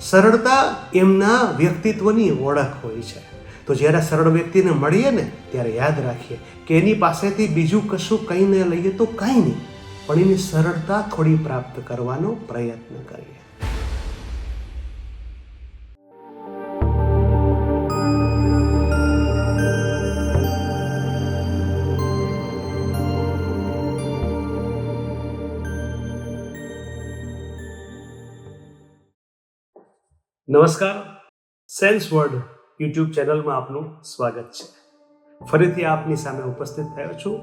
સરળતા એમના વ્યક્તિત્વની ઓળખ હોય છે. તો જ્યારે સરળ વ્યક્તિને મળીએ ને, ત્યારે યાદ રાખીએ કે એની પાસેથી બીજું કશું કંઈ ન લઈએ તો કાંઈ નહીં, પણ એની સરળતા થોડી પ્રાપ્ત કરવાનો પ્રયત્ન કરીએ. નમસ્કાર. સેન્સ વર્ડ યુટ્યુબ ચેનલમાં આપનું સ્વાગત છે. ફરીથી આપની સામે ઉપસ્થિત થયો છું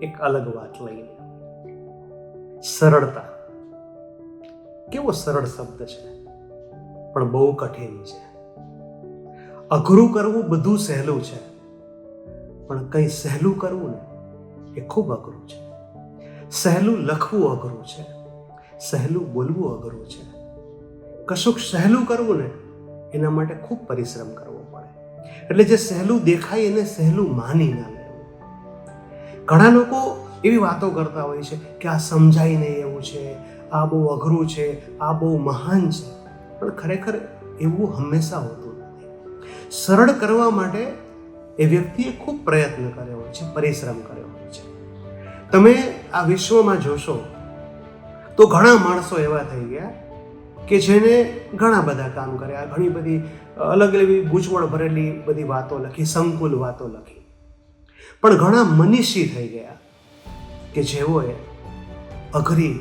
એક અલગ વાત લઈને. સરળતા. કેવો સરળ શબ્દ છે. પણ બહુ કઠિન છે. અઘરું કરવું બધું સહેલું છે. પણ કંઈ સહેલું કરવું ને એ ખૂબ અઘરું છે. સહેલું લખવું અઘરું છે. સહેલું બોલવું અઘરું છે. કશુંક સહેલું કરવું ને, એના માટે ખૂબ પરિશ્રમ કરવો પડે. એટલે જે સહેલું દેખાય એને સહેલું માની ના લેવું. ઘણા લોકો એવી વાતો કરતા હોય છે કે આ સમજાય નહીં એવું છે, આ બહુ અઘરું છે, આ બહુ મહાન છે. પણ ખરેખર એવું હંમેશા હોતું નથી. સરળ કરવા માટે એ વ્યક્તિએ ખૂબ પ્રયત્ન કર્યો હોય છે, પરિશ્રમ કર્યો હોય છે. તમે આ વિશ્વમાં જોશો તો ઘણા માણસો એવા થઈ ગયા કે જેને ઘણા બધા કામ કર્યા. ઘણી બધી અલગ એવી ગૂંચવણ ભરેલી બધી વાતો લખી, સંકુલ વાતો લખી. પણ ઘણા મનીષી થઈ ગયા કે જેઓએ અઘરી,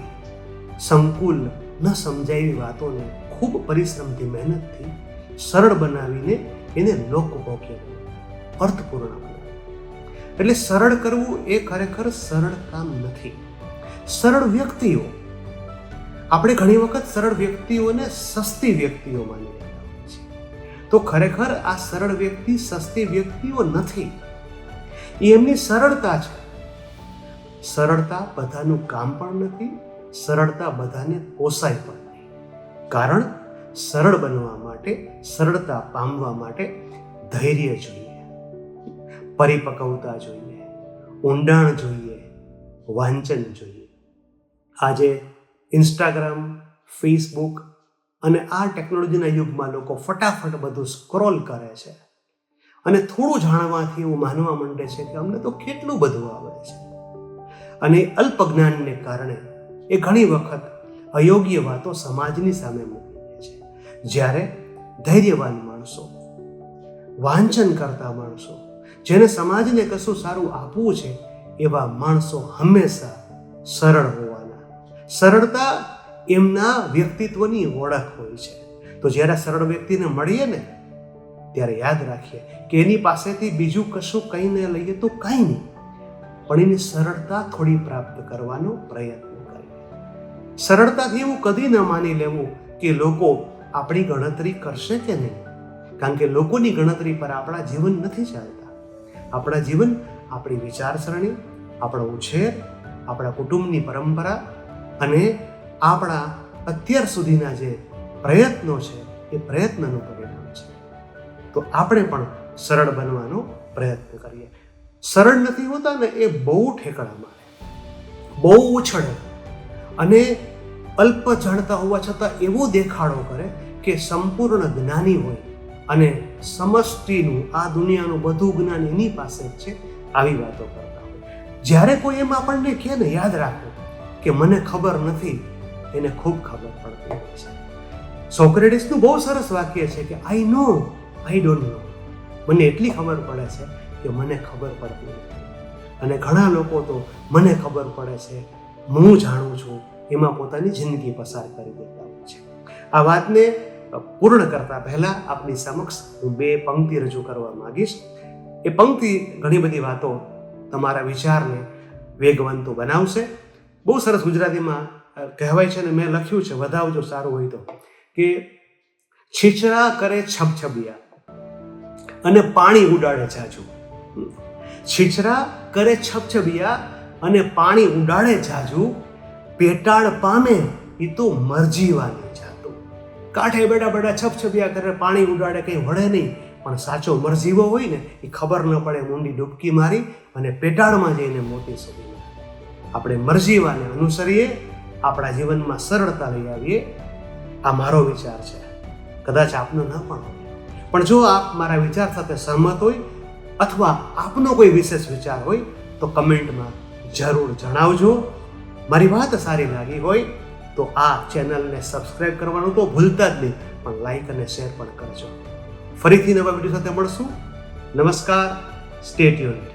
સંકુલ ન સમજાય એવી વાતોને ખૂબ પરિશ્રમથી, મહેનતથી સરળ બનાવીને એને લોકભોગ્ય અર્થપૂર્ણ એટલે સરળ કરવું એ ખરેખર સરળ કામ નથી. સરળ વ્યક્તિઓ આપણે ઘણી વખત સરળ વ્યક્તિઓને સસ્તી વ્યક્તિઓ માની તો ખરેખર આ સરળ વ્યક્તિ સસ્તી વ્યક્તિઓ નથી. એ એમની સરળતા છે. સરળતા બધાનું કામ પણ નથી, સરળતા બધાને પોસાય પણ નહીં. કારણ સરળ બનવા માટે, સરળતા પામવા માટે ધૈર્ય જોઈએ, પરિપક્વતા જોઈએ, ઊંડાણ જોઈએ, વાંચન જોઈએ. આજે ઇન્સ્ટાગ્રામ ફેસબુક અને આ ટેકનોલોજીના યુગમાં લોકો ફટાફટ બધું સ્ક્રોલ કરે છે. અને થોડું જાણવાથી એવું માનવા માંડે છે કે અમને તો કેટલું બધું આવડે છે. અને અલ્પ જ્ઞાનને કારણે એ ઘણી વખત અયોગ્ય વાતો સમાજની સામે મૂકી દે છે. જ્યારે ધૈર્યવાન માણસો, વાંચન કરતા માણસો, જેને સમાજને કશું સારું આપવું છે, એવા માણસો હંમેશા સરળ હોવાના સરળતા એમના વ્યક્તિત્વની ઓળખ હોય છે. તો જ્યારે સરળ વ્યક્તિને મળીએ ને, ત્યારે યાદ રાખીએ કે એની પાસેથી બીજું કશું કંઈ ન લઈએ તો કંઈ નહીં. પણ એની સરળતા થોડી પ્રાપ્ત કરવાનો પ્રયત્ન કરીએ. સરળતાથી એવું કદી ન માની લેવું કે લોકો આપણી ગણતરી કરશે કે નહીં. કારણ કે લોકોની ગણતરી પર આપણા જીવન નથી ચાલતા. આપણા જીવન આપણી વિચારસરણી, આપણો ઉછેર, આપણા કુટુંબની પરંપરા અને આપણા અત્યાર સુધીના જે પ્રયત્નો છે, એ પ્રયત્નનું પરિણામ છે. તો આપણે પણ સરળ બનવાનો પ્રયત્ન કરીએ. સરળ નથી હોતા ને એ બહુ ઠેકડા મારે. બહુ ઉછળે. અને અલ્પ જાણતા હોવા છતાં એવો દેખાડો કરે કે સંપૂર્ણ જ્ઞાની હોય અને સમષ્ટિનું, આ દુનિયાનું બધું જ્ઞાન એની પાસે જ છે, આવી વાતો કરતા હોય. જ્યારે કોઈ એમ આપણને કહે ને, યાદ રાખો કે મને ખબર નથી, એને ખૂબ ખબર પડતી હોય છે. સોક્રેટિસનું બહુ સરસ વાક્ય છે કે આઈ નો આઈ ડોન્ટ નો મને એટલી ખબર પડે છે કે મને ખબર પડતી નથી. અને ઘણા લોકો તો મને ખબર પડે છે, હું જાણું છું, એમાં પોતાની જિંદગી પસાર કરી દેતા હોય છે. આ વાતને પૂર્ણ કરતા પહેલા આપની સમક્ષ હું બે પંક્તિ રજૂ કરવા માંગીશ. એ પંક્તિ ઘણી બધી વાતો તમારા વિચારને વેગવંતો બનાવશે. બહુ સરસ ગુજરાતીમાં કહેવાય છે ને, મેં લખ્યું છે વધાવજો સારું હોય તો, કે છીછરા કરે છબછબિયા અને પાણી ઉડાડે જાજુ છીછરા કરે છબછબિયા અને પાણી ઉડાડે જાજુ પેટાળ પામે એ તો મરજીવાની જાતો કાંઠે બેઠા બેઠા છબછબિયા કરે, પાણી ઉડાડે, કંઈ વળે નહીં, પણ સાચો મરજીવો હોય ને એ ખબર ન પડે ઊંડી ડૂબકી મારી અને પેટાળમાં જઈને મોટી સુધી આપણે મરજીવાને અનુસરીએ, આપણા જીવનમાં સરળતા લઈ આવીએ, આ મારો વિચાર છે. કદાચ આપનો ન પણ હોય. પણ જો આપ મારા વિચાર સાથે સહમત હોય, અથવા આપનો કોઈ વિશેષ વિચાર હોય, તો કમેન્ટમાં જરૂર જણાવજો. મારી વાત સારી લાગી હોય, તો આ ચેનલને સબસ્ક્રાઇબ કરવાનું તો ભૂલતા જ નહીં, પણ લાઈક અને શેર પણ કરજો. ફરીથી નવા વીડિયો સાથે મળશું. નમસ્કાર, સ્ટેટ ટ્યુન્ડ